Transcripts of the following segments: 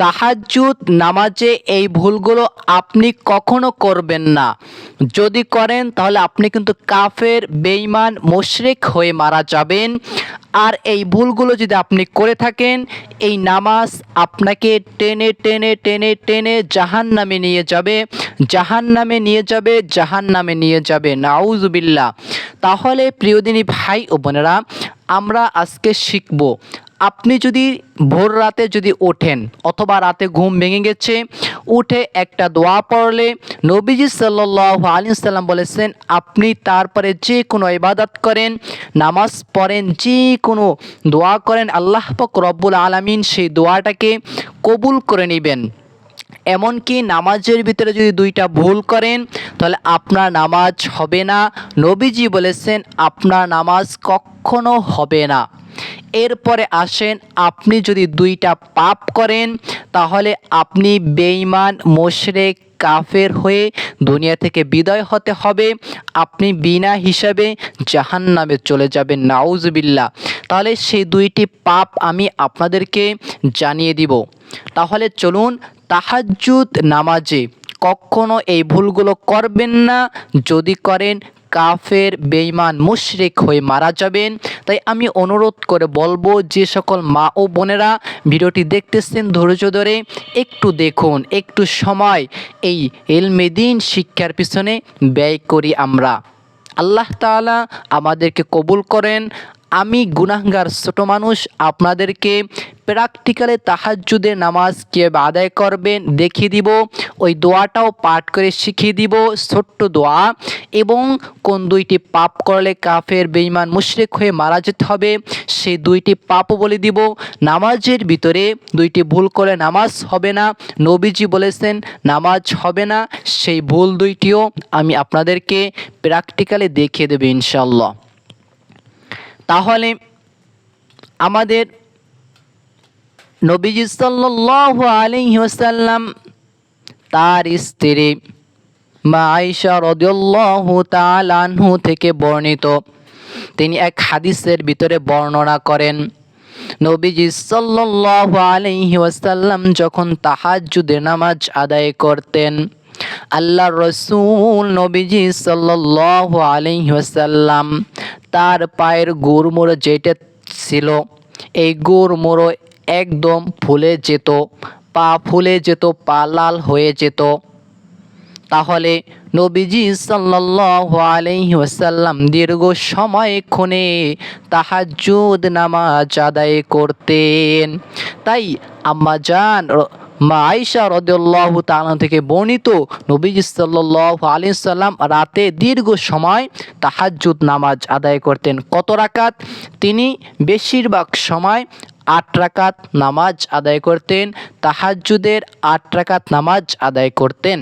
তাহাজ্জুদ নামাজে এই ভুলগুলো আপনি কখনো করবেন না। যদি করেন, তাহলে আপনি কিন্তু কাফের, বেঈমান, মুশরিক হয়ে মারা যাবেন। আর এই ভুলগুলো যদি আপনি করে থাকেন, এই নামাজ আপনাকে টেনে টেনে টেনে টেনে জাহান নামে নিয়ে যাবে। জাহান নামে নিয়ে যাবে জাহান নামে নিয়ে যাবে। নাউজুবিল্লাহ। তাহলে প্রিয়দিনী ভাই ও বোনেরা, আমরা আজকে শিখব আপনি যদি ভোর রাতে যদি ওঠেন অথবা রাতে ঘুম ভেঙে গেছে, উঠে একটা দোয়া পড়লে নবীজি সাল্লাহ আলী সাল্লাম বলেছেন, আপনি তারপরে যে কোনো ইবাদত করেন, নামাজ পড়েন, যে কোনো দোয়া করেন, আল্লাহ পাক রব্বুল আলমিন সেই দোয়াটাকে কবুল করে নেবেন। এমনকি নামাজের ভিতরে যদি দুইটা ভুল করেন, তাহলে আপনার নামাজ হবে না। নবীজি বলেছেন, আপনার নামাজ কখনো হবে না। এরপরে আসেন, আপনি যদি দুইটা পাপ করেন, তাহলে আপনি বেঈমান, মোশরেক, কাফের হয়ে দুনিয়া থেকে বিদায় হতে হবে। আপনি বিনা হিসাবে জাহান নামে চলে যাবেন। নাউজবিল্লা তাহলে সেই দুইটি পাপ আমি আপনাদেরকে জানিয়ে দিব। তাহলে চলুন তাহাজ্জুদ নামাজে কখনো এই ভুলগুলো করবেন না। যদি করেন, কাফের, বেঈমান, মুশরিক হয়ে মারা যাবেন। তাই আমি অনুরোধ করে বলব, যে সকল মা ও বোনেরা ভিডিওটি দেখতেছেন ধৈর্য ধরে, একটু দেখুন, একটু সময়, এই এলমেদিন শিক্ষার পিছনে ব্যয় করি আমরা। আল্লাহ তাআলা আমাদেরকে কবুল করেন আমি গুনাহগার ছোট মানুষ, আপনাদেরকে প্র্যাকটিক্যালে তাহাজ্জুদের নামাজ কীভাবে আদায় করবেন দেখিয়ে দিব, ওই দোয়াটাও পাঠ করে শিখিয়ে দিব, ছোট্ট দোয়া। এবং কোন দুইটি পাপ করলে কাফের, বেঈমান, মুশরিক হয়ে মারা যেতে হবে, সেই দুইটি পাপও বলে দিব। নামাজের ভিতরে দুইটি ভুল করে নামাজ হবে না। নবীজি বলেছেন, নামাজ হবে না, সেই ভুল দুইটিও আমি আপনাদেরকে প্র্যাকটিক্যালি দেখিয়ে দেবে ইনশাল্লাহ তাহলে আমাদের নবীজি সাল্লাল্লাহু আলাইহি ওয়াসাল্লাম, তার স্ত্রী মা আয়েশা রাদিয়াল্লাহু তাআলা আনহু থেকে বর্ণিত। তিনি এক হাদিসের ভিতরে বর্ণনা করেন, নবীজি সাল্লাল্লাহু আলাইহি ওয়াসাল্লাম যখন তাহাজ্জুদের নামাজ আদায় করতেন আল্লাহ রসুল নবীজি সাল্লাল্লাহু আলাইহি ওয়াসাল্লাম তার পায়ের গুড়মুড়ো যেটা ছিল, এই গুড়মুড়ো একদম ফুলে যেত, পা ফুলে যেত, পা লাল হয়ে যেত। তাহলে নবীজি সাল্লাল্লাহু আলাইহি ওয়াসাল্লাম দীর্ঘ সময় ক্ষণে তাহাজ্জুদ নামাজ আদায় করতেন। তাই আম্মা জান মা আইসা রাদিয়াল্লাহু তালা থেকে বর্ণিত নবীজ সাল্লাল্লাহু আলী সাল্লাম রাতে দীর্ঘ সময় তাহাজুদ নামাজ আদায় করতেন। কত রাকাত? তিনি বেশিরভাগ সময় আট রাকাত নামাজ আদায় করতেন তাহাজুদের আট রাকাত নামাজ আদায় করতেন।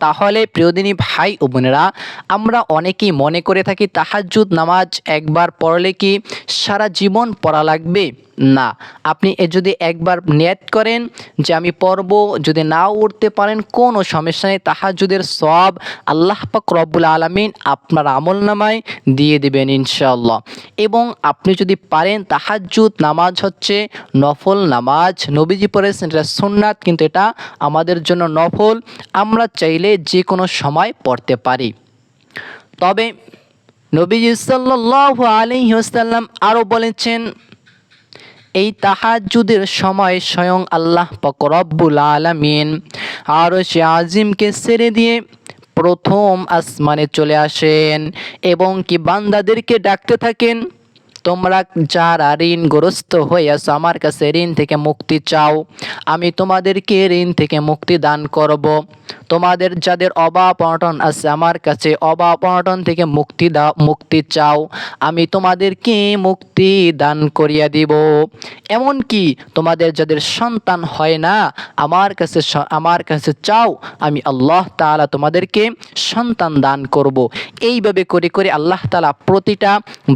তাহলে প্রিয়দিনী ভাই ও বোনেরা, আমরা অনেকেই মনে করে থাকি তাহাজ্জুদ নামাজ একবার পড়লে কি সারা জীবন পড়া লাগবে? না। আপনি এ যদি একবার নিয়ত করেন যে আমি পড়ব, যদি নাও উঠতে পারেন, কোনো সমস্যা নেই। তাহাজ্জুদের সব আল্লাহ পাক রব্বুল আলমিন আপনার আমল নামায় দিয়ে দেবেন ইনশাআল্লাহ। এবং আপনি যদি পারেন, তাহাজ্জুদ নামাজ হচ্ছে নফল নামাজ। নবীজি পড়েছেন এটা সুন্নাত, কিন্তু এটা আমাদের জন্য নফল। আমরা চাইলে যে কোনো সময় পড়তে পারি। তবে নবীজি সাল্লাল্লাহু আলাইহি ওয়াসাল্লাম আরও বলেছেন, এই তাহাজুদের সময় স্বয়ং আল্লাহ পাক রব্বুল আলামিন আর সে আজিমকে ছেড়ে দিয়ে প্রথম আসমানে চলে আসেন এবং কি বান্দাদেরকে ডাকতে থাকেন, তোমরা যারা ঋণগ্রস্ত হয়ে আছো আমার কাছে ঋণ থেকে মুক্তি চাও, আমি তোমাদেরকে ঋণ থেকে মুক্তি দান করব। তোমাদের যাদের অভাব অনটন আছে আমার কাছে, অভাব অনটন থেকে মুক্তি দাও, মুক্তি চাও। আমি তোমাদেরকে মুক্তি দান করিয়া দিব। এমনকি তোমাদের যাদের সন্তান হয় না, আমার কাছে আমার কাছে চাও, আমি আল্লাহ তাআলা তোমাদেরকে সন্তান দান করব। এইভাবে করে করে আল্লাহ তালা প্রতিটা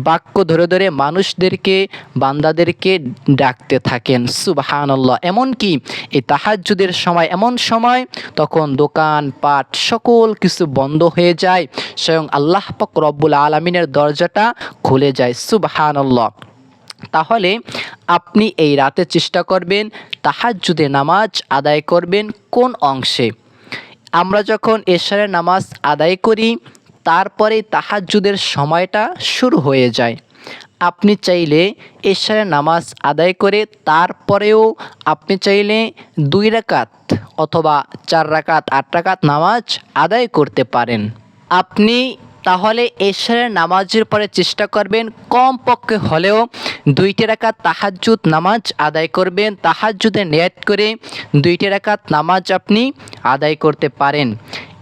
বাক্য ধরে ধরে মানুষদেরকে, বান্দাদেরকে ডাকতে থাকেন। সুবহানাল্লাহ। এমনকি এই তাহাজ্জুদের সময়, এমন সময় তখন দোকান পাট সকল কিছু বন্ধ হয়ে যায়। স্বয়ং আল্লাহ পাক রব্বুল আলমিনের দরজাটা খুলে যায়। সুবহানাল্লাহ। তাহলে আপনি এই রাতে চেষ্টা করবেন তাহাজ্জুদে নামাজ আদায় করবেন কোন অংশে? আমরা যখন এশারের নামাজ আদায় করি তারপরে তাহাজ্জুদের সময়টা শুরু হয়ে যায়। আপনি চাইলে এশারের নামাজ আদায় করে তারপরেও আপনি চাইলে দুই রাকাত অথবা চার রাকাত, আট রাকাত নামাজ আদায় করতে পারেন। আপনি তাহলে এশারের নামাজের পরে চেষ্টা করবেন, কমপক্ষে হলেও দুইটি রাকাত তাহাজ্জুদ নামাজ আদায় করবেন। তাহাজ্জুদের নিয়াত করে দুইটি রাকাত নামাজ আপনি আদায় করতে পারেন।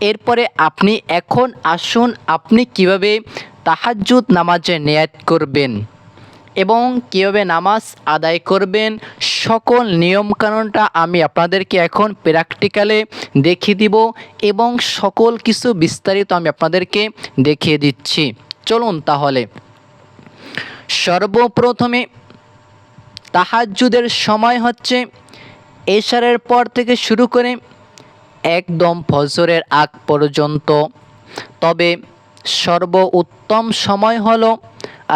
এরপরে আপনি এখন আসুন, আপনি কীভাবে তাহাজ্জুদ নামাজে নিয়াত করবেন এবং কীভাবে নামাজ আদায় করবেন, সকল নিয়মকানুনটা আমি আপনাদেরকে এখন প্র্যাকটিক্যালে দেখিয়ে দিব এবং সকল কিছু বিস্তারিত আমি আপনাদেরকে দেখিয়ে দিচ্ছি। চলুন তাহলে। সর্বপ্রথমে তাহাজ্জুদের সময় হচ্ছে এশারের পর থেকে শুরু করে একদম ফজরের আগ পর্যন্ত। তবে সর্ব উত্তম সময় হলো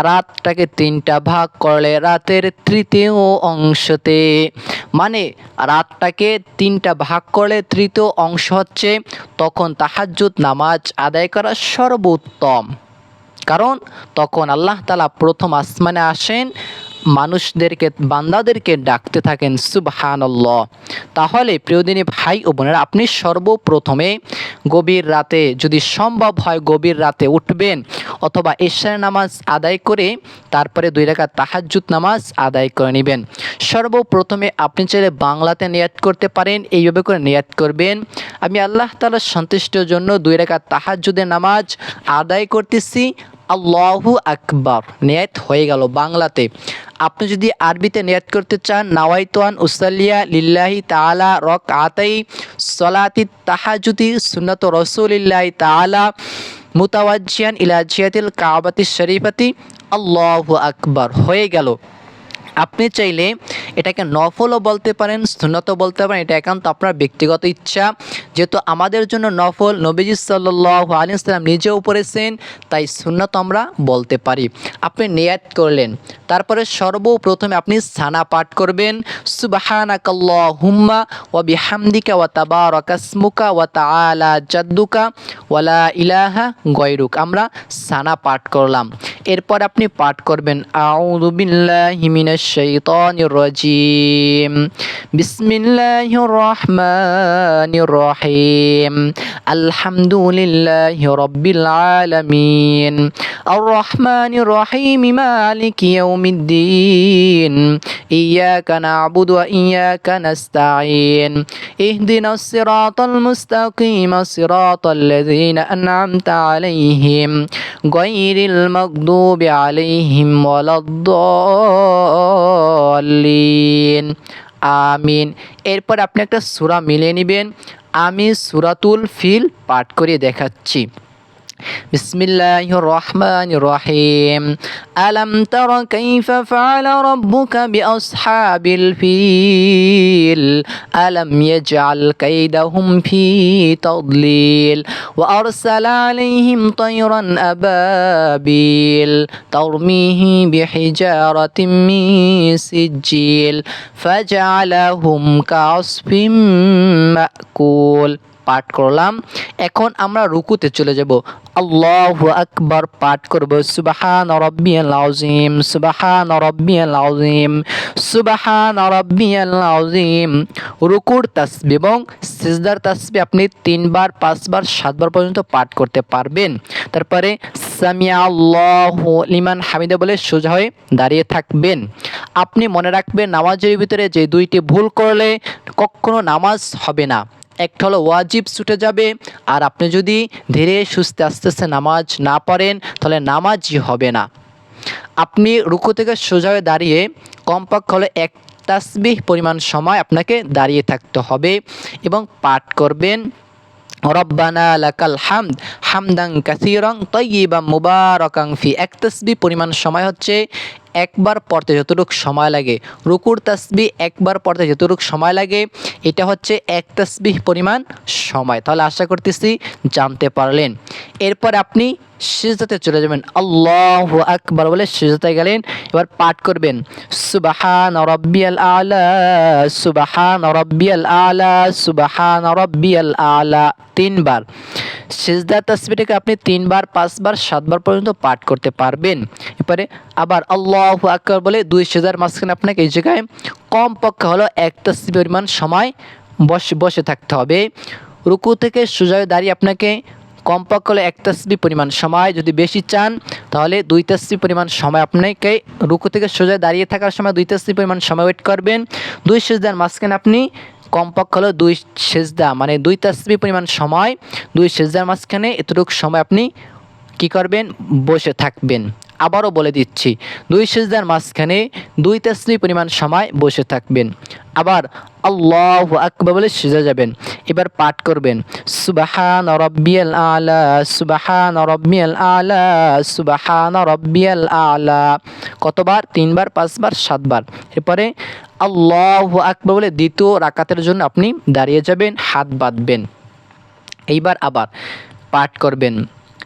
রাতটাকে তিনটা ভাগ করলে রাতের তৃতীয় অংশতে। মানে রাতটাকে তিনটা ভাগ করলে তৃতীয় অংশ হচ্ছে তখন তাহাজ্জুদ নামাজ আদায় করা সর্বোত্তম। কারণ তখন আল্লাহ তালা প্রথম আসমানে আসেন মানুষদেরকে, বান্দাদেরকে ডাকতে থাকেন, সুবহানাল্লাহ। তাহলে প্রিয়দিনী ভাই ও বোনেরা, আপনি সর্বপ্রথমে গভীর রাতে, যদি সম্ভব হয় গভীর রাতে উঠবেন, অথবা এশার নামাজ আদায় করে তারপরে দুই রেখা তাহাজ্জুদ নামাজ আদায় করে নেবেন। সর্বপ্রথমে আপনি চাইলে বাংলাতে নিয়াত করতে পারেন, এইভাবে করে নিয়াত করবেন, আমি আল্লাহ তালার সন্তুষ্টির জন্য দুই রেখা তাহাজ্জুদের নামাজ আদায় করতেছি আল্লাহু আকবর, নেয়াত হয়ে গেল বাংলাতে। আপনি যদি আরবিতে নেয়াত করতে চান, নাওয়াইতোয়ান উসাল্লিয়া লিল্লাহি তালা রক আতাই সলাতি তাহাজুদি সুন্নত রসুলিল্লাহি তালা মুতাওয়াজিয়ান ইলাজিয়াতিল কাবাতি শরীফাতি, আল্লাহু আকবর, হয়ে গেল। আপনি চাইলে এটাকে নফলও বলতে পারেন, সুন্নতও বলতে পারেন, এটা একান্ত আপনার ব্যক্তিগত ইচ্ছা। যেহেতু আমাদের জন্য নফল, নবীজি আলী সাল্লাম নিজেও পড়েছেন, তাই সুন্নত আমরা বলতে পারি। আপনি নিয়াত করলেন, তারপরে সর্বপ্রথমে আপনি সানা পাঠ করবেন সুবাহানাকাল্লাহ হুম্মা ওয়া বিহামদিকা ওয়া তাবারাকাসমুকা ওয়া তাআলা জাদ্দুকা ওয়ালা ইলাহা গয়রুক। আমরা সানা পাঠ করলাম। এরপর আপনি পাঠ করবেন। আউযু বিল্লাহি মিনাশ শাইতানির রাজিম। বিসমিল্লাহির রহমানির রহিম। আলহামদুলিল্লাহি রাব্বিল আলামিন। আর রহমানির রহিম, মালিকি ইয়াউমিদ্দিন। ইয়াকা না'বুদু ওয়া ইয়াকা নাস্তাঈন। ইহদিনাস সিরাতাল মুস্তাকিম, সিরাতাল লাযীনা আন'আমতা আলাইহিম। গায়রিল মাগদুবি আলাইহিম ولا الضالين. আমিন এরপর আপনি একটা সুরা মিলিয়ে নেবেন। আমি সুরাতুল ফিল পাঠ করে দেখাচ্ছি। بسم الله الرحمن الرحيم ألم تر كيف فعل ربك بأصحاب الفيل ألم يجعل كيدهم في تضليل وأرسل عليهم طيرا أبابيل ترميهم بحجارة من سجيل فجعلهم كعصف مأكول পাঠ করলাম। এখন আমরা রুকুতে চলে যাব। আল্লাহ আকবার পাঠ করব। সুবাহান রব্বিয়াল আযীম, সুবাহান রব্বিয়াল আযীম, সুবাহান রব্বিয়াল আযীম। রুকুর তাসবিহ এবং সিজদার তাসবিহ আপনি তিনবার, পাঁচবার, সাতবার পর্যন্ত পাঠ করতে পারবেন। তারপরে সামিয়া আল্লাহ লিমান হামিদা বলে সোজা হয়ে দাঁড়িয়ে থাকবেন। আপনি মনে রাখবেন, নামাজের ভিতরে যে দুইটি ভুল করলে কখনো নামাজ হবে না। একটা হলো ওয়াজিব ছুটে যাবে। আর আপনি যদি ধীরে সুস্থে আস্তে আস্তে নামাজ না পড়েন, তাহলে নামাজই হবে না। আপনি রুকু থেকে সোজা হয়ে দাঁড়িয়ে কমপক্ষ হলো এক তাসবিহ পরিমাণ সময় আপনাকে দাঁড়িয়ে থাকতে হবে এবং পাঠ করবেন। রব্বানা লাকাল হামদ হামদাং কাসিরং তৈবা মুবারকাং ফি এক তসবি পরিমাণ সময় হচ্ছে একবার পড়তে যতটুক সময় লাগে। রুকুর তাসবি একবার পড়তে যতটুকু সময় লাগে, এটা হচ্ছে এক তসবি পরিমাণ সময়। তাহলে আশা করতেছি জানতে পারলেন। এরপর আপনি সিজদাতে চলে যাবেন। আল্লাহ আকবার বলে সিজদাতে গেলেন, এবার পাঠ করবেন। সুবাহান রব্বিয়াল আলা, সুবাহান রব্বিয়াল আলা, সুবাহান রব্বিয়াল আলা, তিনবার। সিজদা তসবিটাকে আপনি তিনবার, পাঁচবার, সাতবার পর্যন্ত পাঠ করতে পারবেন। এরপরে আবার আল্লাহ আকবর বলে দুই সিজার মাঝখানে আপনাকে এই জায়গায় কমপক্ষে হলো এক তসবি পরিমাণ সময় বসে বসে থাকতে হবে। রুকু থেকে সুজয় দাঁড়িয়ে আপনাকে কমপক্ষে হলো এক তসবি পরিমাণ সময় যদি বেশি চান, তাহলে দুই তসবি পরিমাণ সময় আপনাকে রুকু থেকে সোজা দাঁড়িয়ে থাকার সময় দুই তসবি পরিমাণ সময় ওয়েট করবেন। দুই সেজদার মাঝখানে আপনি কমপক্ষ হলো দুই সেজদা মানে দুই তসবি পরিমাণ সময়, দুই সেজদার মাঝখানে এতটুকু সময় আপনি কি করবেন? বসে থাকবেন। আবারও বলে দিচ্ছি, দুই সিজদার মাঝখানে দুই তসবি পরিমাণ সময় বসে থাকবেন। আবার আল্লাহ আকবার বলে সেজে যাবেন। এবার পাঠ করবেন, সুবাহান রব্বিয়াল আলা, সুবাহান রব্বিয়াল আলা, সুবাহান রব্বিয়াল আলা। কতবার? তিনবার, পাঁচবার, সাতবার। এরপরে আল্লাহ আকবার বলে দ্বিতীয় রাকাতের জন্য আপনি দাঁড়িয়ে যাবেন, হাত বাঁধবেন। এইবার আবার পাঠ করবেন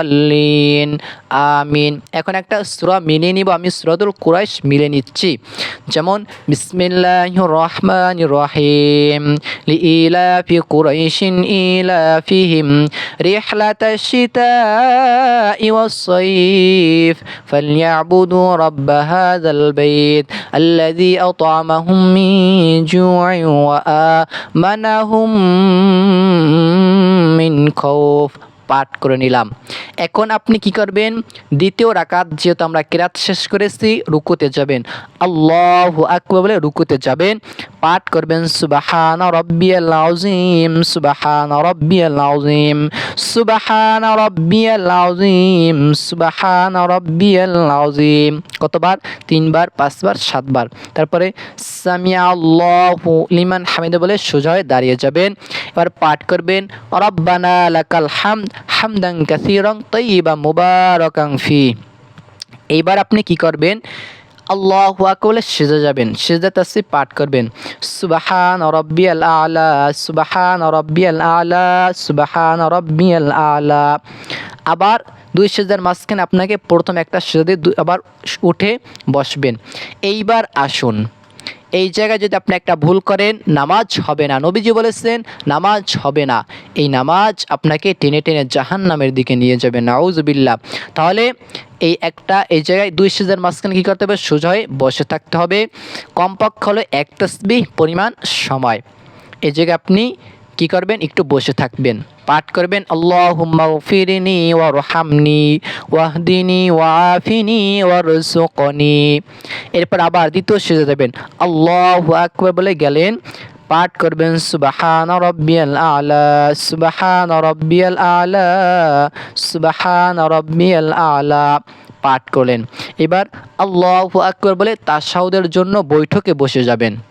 ওয়ালাদ-দাল্লিন আমিন এখন একটা সূরা মিলে নিব আমি সূরাতুল কুরাইশ মিলে নিচ্ছি যেমন বিসমিল্লাহ রহমান রহিম লিইলাফি কুরাইশিন ইলাফিহিম রিহলাত الشتاء والصيف فليعبدوا رب هذا البيت الذي أطعمهم من جوع وآمنهم من خوف পাঠ করে নিলাম। এখন আপনি কি করবেন? দ্বিতীয় রাকাত যেহেতু আমরা কেরাত শেষ করেছি, রুকুতে যাবেন। আল্লাহ আকবার বলে রুকুতে যাবেন। পাঠ করবেন, সুবাহান রব্বিয়াল আযীম, সুবাহান রব্বিয়াল আযীম, সুবাহান রব্বিয়াল আযীম, সুবাহান রব্বিয়াল আযীম। কতবার? তিনবার, পাঁচবার, সাতবার। তারপরে সামিয়া আল্লাহু লিমান হামিদা বলে সোজা হয়ে দাঁড়িয়ে যাবেন। এবার পাঠ করবেন, রব্বানা লাকাল হামদ হামদান কাসীরান তাইয়িবা মুবারাকান ফি। এইবার আপনি কি করবেন? আল্লাহ আকবলে সেজে যাবেন। সেজা তাসি পাঠ করবেন। সুবাহান রব্বিয়াল আলা, সুবাহান রব্বিয়াল আলা, সুবাহান রব্বিয়াল আলা। আবার দুই সেজার মাঝখানে আপনাকে প্রথম একটা সেজা দিয়ে আবার উঠে বসবেন। এইবার আসুন। এই জায়গায় যদি আপনি একটা ভুল করেন, নামাজ হবে না। নবীজি বলেছেন, নামাজ হবে না। এই নামাজ আপনাকে টেনে টেনে জাহান নামের দিকে নিয়ে যাবে নাউজবিল্লা তাহলে এই একটা, এই জায়গায় দুই সিজার মাঝখানে কী করতে হবে? সোজা হয়ে বসে থাকতে হবে। কমপক্ষ হলো এক তসবি পরিমাণ সময়। এই জায়গায় আপনি কি করবেন? একটু বসে থাকবেন। পাঠ করবেন, আল্লাহুম্মা ফিরিনি ওয়া রহামনি ওয়াহদিনি ওয়াফিনি ওয়ারজুকনি এরপর আবার দ্বিতীয় সেজে যাবেন আল্লাহু আকবার বলে গেলেন। পাঠ করবেন, সুবাহান রব্বিয়াল আলা, সুবাহান রব্বিয়াল আলা, সুবাহান রব্বিয়াল আলা। পাঠ করলেন। এবার, আল্লাহু আকবার বলে তাশাহুদের জন্য বৈঠকে বসে যাবেন।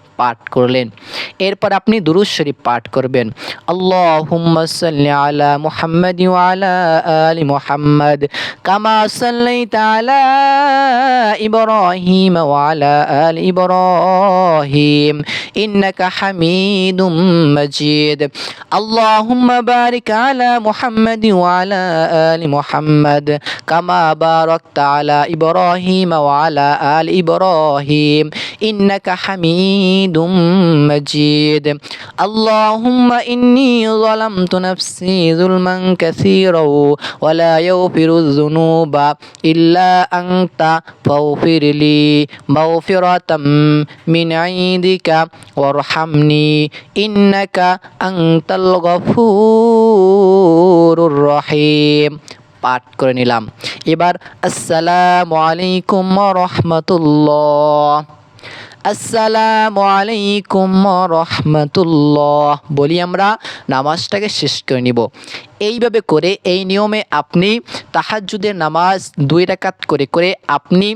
পাঠ করলেন। এরপর আপনি দুরুদ শরীফ পাঠ করবেন। আল্লাহুম্মা সাল্লি আলা মুহাম্মাদ ওয়া আলা আলি মুহাম্মাদ কামা সাল্লাইতা আলা ইব্রাহিম ওয়া আলা আলি ইব্রাহিম ইন্নাকা হামিদুম মাজিদ। আল্লাহুম্মা বারিক আলা মুহাম্মাদ ওয়া আলা আলি মুহাম্মাদ কামা বারাকতা আলা ইব্রাহিম ওয়া আলা আলি ইব্রাহিম ইন্নাকা হামিদ حميد مجيد اللهم إني ظلمت نفسي ظلما كثيرا ولا يغفر الذنوب إلا أنت فاغفر لي مغفرة من عندك وارحمني إنك أنت الغفور الرحيم পাঠ করে নিলাম এবার আসসালামু আলাইকুম রহমতুল্লাহ আসসালামু আলাইকুম রহমতুল্লাহ বলি আমরা, নামাজটাকে শেষ করে নিব। এইভাবে করে, এই নিয়মে আপনি তাহাজ্জুদের নামাজ দুই রাকাত করে করে আপনি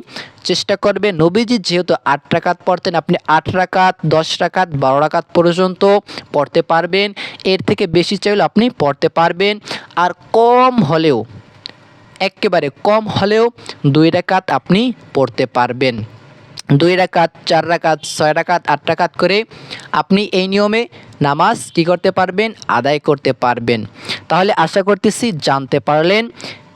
চেষ্টা করবে নবীজি যেহেতু আট রাকাত পড়তেন, আপনি আট রাকাত, দশ রাকাত, বারো রাকাত পর্যন্ত পড়তে পারবেন। এর থেকে বেশি চাইলে আপনি পড়তে পারবেন। আর কম হলেও, একেবারে কম হলেও দুই রাকাত আপনি পড়তে পারবেন। দুই রাকাত, চার রাকাত, ছয় রাকাত, আট রাকাত করে আপনি এই নিয়মে নামাজ কি করতে পারবেন? আদায় করতে পারবেন। তাহলে আশা করতেছি জানতে পারলেন।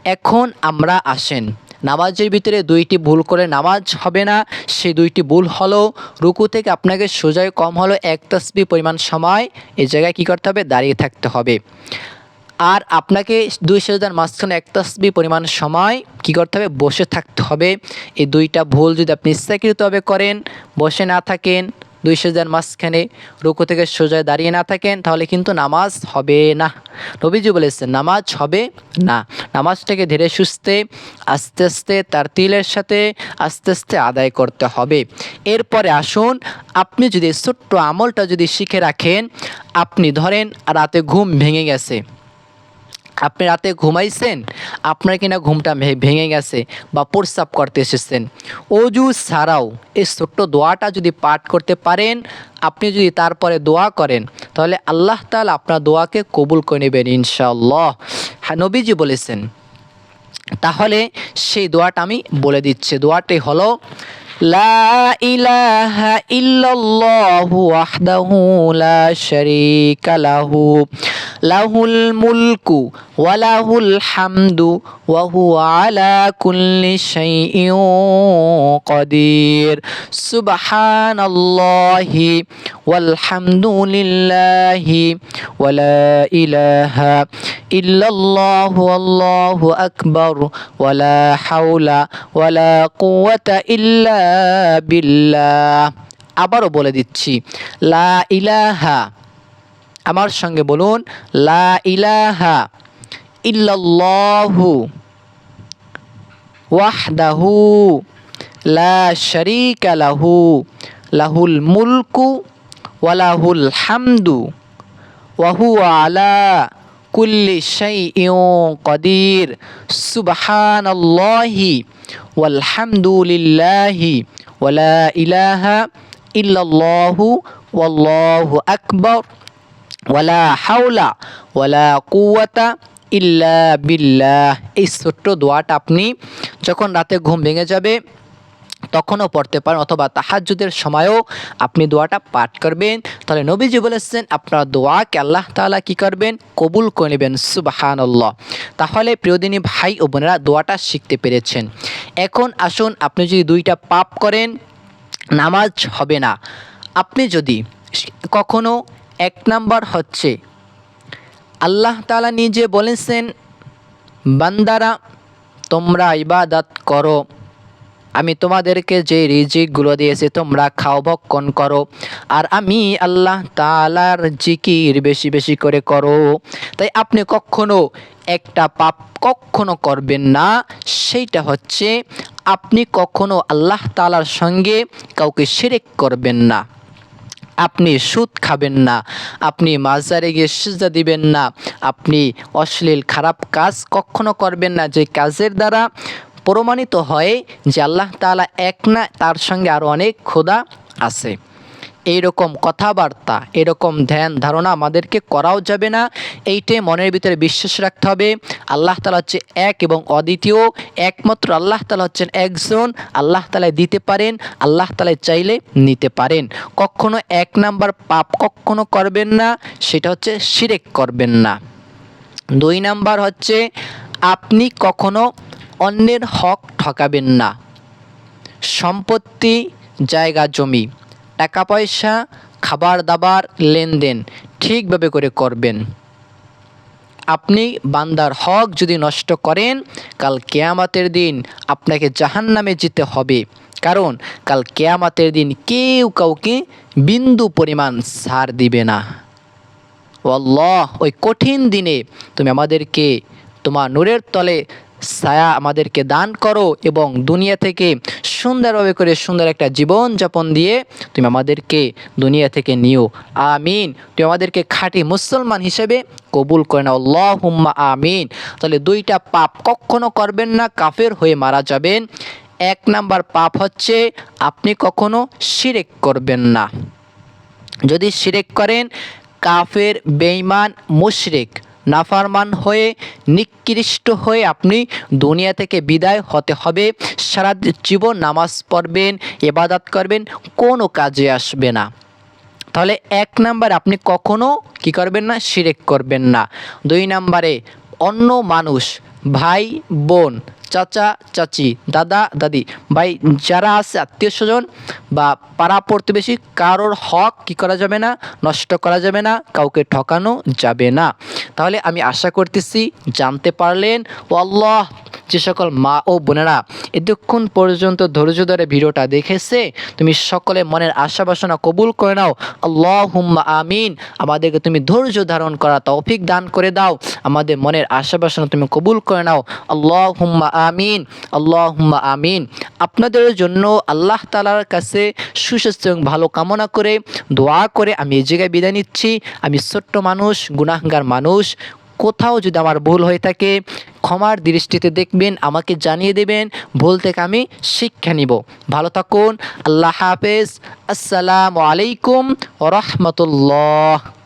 এখন আমরা আসেন। নামাজের ভিতরে দুইটি ভুল করে নামাজ হবে না, সেই দুইটি ভুল হলো রুকু থেকে আপনাকে সোজায় কম হলো, এক তসবি পরিমাণ সময় এই জায়গায় কী করতে হবে? দাঁড়িয়ে থাকতে হবে। আর আপনাকে দুই সেজদার মাঝখানে এক তসবি পরিমাণ সময় কী করতে হবে? বসে থাকতে হবে। এই দুইটা ভুল যদি আপনি ইচ্ছাকৃতভাবে করেন, বসে না থাকেন, দুই সেজদার মাঝখানে রুকু থেকে সোজায় দাঁড়িয়ে না থাকেন, তাহলে কিন্তু নামাজ হবে না। নবীজি বলেছেন, নামাজ হবে না। নামাজটাকে ধীরে সুস্থে, আস্তে আস্তে তার তিলের সাথে, আস্তে আস্তে আদায় করতে হবে। এরপরে আসুন, আপনি যদি ছোট্ট আমলটা যদি শিখে রাখেন, আপনি ধরেন রাতে ঘুম ভেঙে গেছে। আপনি রাতে ঘুমাইছেন, আপনার কিনা ঘুমটা ভেঙে গেছে বা প্রস্রাব করতে এসেছেন। অজু ছাড়াও এই ছোট্ট দোয়াটা যদি পাঠ করতে পারেন, আপনি যদি তারপরে দোয়া করেন, তাহলে আল্লাহ তাআলা আপনার দোয়াকে কবুল করে নেবেন ইনশাআল্লাহ। হ্যাঁ নবীজি বলেছেন, তাহলে সেই দোয়াটা আমি বলে দিচ্ছি। দোয়াটি হলো ইলাহা ইল্লাল্লাহু ওয়াহদাহু লা শারীকা লাহু। লাহুল মুলকু ওয়া লাহুল হামদু ওয়া হুয়া আলা কুল্লি শাইইন কাদির। সুবহানাল্লাহি ওয়াল হামদুলিল্লাহি ওয়া লা ইলাহা ইল্লাল্লাহু আল্লাহু আকবার ওয়া লা হাওলা ওয়া লা কুওয়াতা ইল্লা বিল্লাহ। আবারও বলে দিচ্ছি, লা ইলাহা, আমার সঙ্গে বলুন, লা ইলাহা ইল্লাল্লাহু ওয়াহদাহু লা শারীকা লাহু, লাহুল মুলকু ওয়া লাহুল হামদু ওয়া হুয়া আলা কুল্লি শাইইন কাদির। সুবহানাল্লাহি ওয়াল হামদুলিল্লাহি ওয়া লা ইলাহা ইল্লাল্লাহু ওয়াল্লাহু আকবার। ওয়ালা হাওলা ওয়ালা কুওয়াতা ইল্লা বিল্লাহ। এই ছোট্ট দোয়াটা আপনি যখন রাতে ঘুম ভেঙে যাবে তখনও পড়তে পারেন অথবা তাহাজ্জুদের সময়ও আপনি দোয়াটা পাঠ করবেন। তাহলে নবীজি বলেছেন, আপনার দোয়াকে আল্লাহ তাআলা কি করবেন? কবুল করে নেবেন, সুবাহানল্লাহ। তাহলে প্রিয়দিনী ভাই ও বোনেরা, দোয়াটা শিখতে পেরেছেন। এখন আসুন আপনি যদি দুইটা পাপ করেন, নামাজ হবে না। আপনি যদি কখনো এক নাম্বার হচ্ছে, আল্লাহ তাআলা নিজে বলেছেন, বান্দারা তোমরা ইবাদত করো। আমি তোমাদেরকে যে রিজিকগুলো দিয়েছি, তোমরা খাও, ভক্ষণ করো। আর আমি আল্লাহ তালার জিকির বেশি বেশি করে করো। তাই আপনি কখনো একটা পাপ কখনো করবেন না। সেইটা হচ্ছে আপনি কখনো আল্লাহ তালার সঙ্গে কাউকে শিরেক করবেন না। আপনি সুদ খাবেন না। আপনি মাজারে গিয়ে সিজদা দিবেন না। আপনি অশ্লীল খারাপ কাজ কখনো করবেন না। যে কাজের দ্বারা প্রমাণিত হয় যে আল্লাহ তাআলা এক না তার সঙ্গে আরও অনেক খোদা আছে। এইরকম কথাবার্তা, এরকম ধ্যান ধারণা আমাদেরকে করাও যাবে না। এইটাই মনের ভিতরে বিশ্বাস রাখতে হবে, আল্লাহ তালা হচ্ছে এক এবং অদ্বিতীয়। একমাত্র আল্লাহ তালা হচ্ছেন একজন, আল্লাহ তালায় দিতে পারেন, আল্লাহ তালায় চাইলে নিতে পারেন। কখনো এক নাম্বার পাপ কখনো করবেন না, সেটা হচ্ছে শিরেক করবেন না। দুই নাম্বার হচ্ছে, আপনি কখনো অন্যের হক ঠকাবেন না। সম্পত্তি, জায়গা, জমি টাকা পয়সা খাবার দাবার লেনদেন ঠিকভাবে করে করবেন। আপনি বান্দার হক যদি নষ্ট করেন, কাল কেয়ামাতের দিন আপনাকে জাহান্নামে যেতে হবে। কারণ কাল কেয়ামাতের দিন কেউ কাউকে বিন্দু পরিমাণ সার দিবে না। ও ওই কঠিন দিনে তুমি আমাদেরকে তোমার নূরের তলে ছায়া আমাদেরকে দান করো এবং দুনিয়া থেকে সুন্দরভাবে করে সুন্দর একটা জীবন যাপন দিয়ে তুমি আমাদেরকে দুনিয়া থেকে নিও। আমিন। তুমি আমাদেরকে খাঁটি মুসলমান হিসেবে কবুল করে না আল্লাহ হুম্মা আমিন। তাহলে দুইটা পাপ কখনো করবেন না, কাফের হয়ে মারা যাবেন। এক নাম্বার পাপ হচ্ছে আপনি কখনো শিরেক করবেন না। যদি শিরেক করেন, কাফের, বেঈমান, মুশরিক নাফারমান হয়ে, নিকৃষ্ট হয়ে আপনি দুনিয়া থেকে বিদায় হতে হবে। সারা জীবন নামাজ পড়বেন এবাদাত করবেন, কোনো কাজে আসবে না। তাহলে এক নাম্বার আপনি কখনো কি করবেন না? শিরেক করবেন না। দুই নাম্বারে অন্য মানুষ, ভাই, বোন চাচা, চাচি, দাদা, দাদি। ভাই, যারা আছে আত্মীয় স্বজন বা পাড়া প্রতিবেশী, কারোর হক কি করা যাবে না, নষ্ট করা যাবে না, কাউকে ঠকানো যাবে না। তাহলে আমি আশা করতেছি জানতে পারলেন। ও আল্লাহ যে সকল মা ও বোনেরা এতক্ষণ পর্যন্ত ধৈর্য ধরে ভিডিওটা দেখেছে, তুমি সকলে মনের আশা বাসনা কবুল করে নাও। আল্লাহ হুম্মা আমিন। আমাদেরকে তুমি ধৈর্য ধারণ করা তৌফিক দান করে দাও। আমাদের মনের আশা বাসনা তুমি কবুল করে নাও। আল্লাহ হুম্মা আমিন। আল্লাহ হুম্মা আমিন। আপনাদের জন্য আল্লাহ তালার কাছে সুস্বাস্থ্য এবং ভালো কামনা করে দোয়া করে আমি এই জায়গায় বিদায় নিচ্ছি। আমি ছোট্ট মানুষ, গুনাহগার মানুষ। কোথাও যদি আমার ভুল হয়ে থাকে ক্ষমার দৃষ্টিতে দেখবেন, আমাকে জানিয়ে দেবেন, ভুল থেকে আমি শিক্ষা নিব। ভালো থাকুন, আল্লাহ হাফেজ, আসসালামু আলাইকুম রহমতুল্লাহ।